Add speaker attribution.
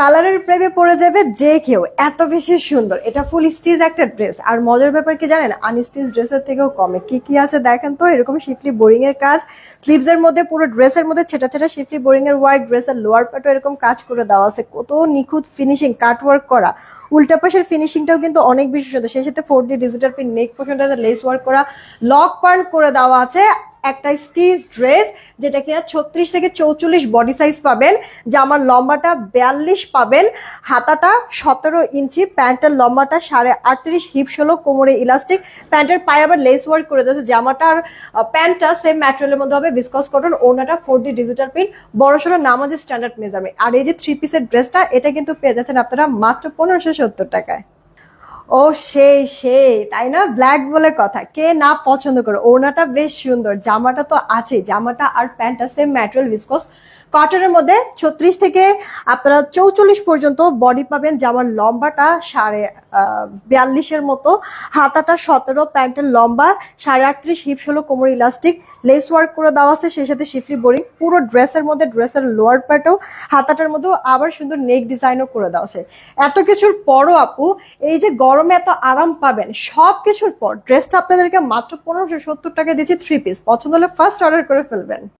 Speaker 1: কালারের প্রেমে পড়ে যাবে যে কেউ। এত বেশি সুন্দর। এটা ফুল স্টিচ একটা ড্রেস আর মজার ব্যাপার কি জানেন? আনস্টিচ ড্রেসের থেকেও কমে। কি কি আছে দেখেন তো? এরকম শিফলি বোরিং এর কাজ। স্লিভস এর মধ্যে পুরো ড্রেসের মধ্যে ছেটা ছেটা শিফলি বোরিং এর ওয়ার্ক ড্রেসের লোয়ার পার্টও এরকম কাজ করে দেওয়া আছে। কত নিখুঁত ফিনিশিং কাট ওয়ার্ক করা। উল্টা পাশের ফিনিশিংটাও কিন্তু অনেক বেশি সুন্দর। সেই সাথে four D digital print neck পোর্শনটাতে lace work করা লক পার্ন করে দেওয়া আছে। একটা স্টিচ ড্রেস যেটা কিনা ছত্রিশ থেকে চৌচল্লিশ বডি সাইজ পাবেন, জামার লম্বাটা বিয়াল্লিশ পাবেন, হাতাটা সতেরো ইঞ্চি, প্যান্টের লম্বাটা সাড়ে আটত্রিশ হিপ ষোলো কোমরে ইলাস্টিক প্যান্টের পায়ে আবার লেস ওয়ার্ক করে দিয়েছে, জামাটার প্যান্টটা সেম ম্যাটেরিয়ালের মধ্যে হবে বিসকস কটন ওনাটা ফোর ডি ডিজিটাল প্রিন্ট বড় সড়ো নামাজের স্ট্যান্ডার্ড মেজারমেন্ট আর এই যে থ্রি পিসের ড্রেসটা এটা কিন্তু পেয়ে যাচ্ছেন আপনারা মাত্র পনেরোশো সত্তর টাকায়। ও সেই সেই, তাই না? ব্ল্যাক বলে কথা। কে না পছন্দ করে? ওড়নাটা বেশ সুন্দর। জামাটা তো আছে জামাটা আর প্যান্টটা সেম ম্যাটেরিয়াল ভিসকস কটনের মধ্যে ছত্রিশ থেকে আপনারা চৌচল্লিশ পর্যন্ত বডি পাবেন। জামার লম্বাটা সাড়ে বিয়াল্লিশের মতো। হাতাটা সতেরো, প্যান্টের লম্বা, সাড়ে আটত্রিশ হিপ ষোলো কোমর ইলাস্টিক লেস ওয়ার্ক করে দেওয়া আছে, সেই সাথে শিফলি বোরিং পুরো ড্রেসের মধ্যে, ড্রেসের লোয়ার প্যাটও হাতাটার মধ্যেও আবার সুন্দর নেক ডিজাইনও করে দেওয়া আছে। এত কিছুর পরও আপু, এই যে গরমে এত আরাম পাবেন, সব কিছুর পর ড্রেসটা আপনাদেরকে মাত্র পনেরোশো সত্তর টাকা দিচ্ছি থ্রি পিস পছন্দ হলে ফার্স্ট অর্ডার করে ফেলবেন।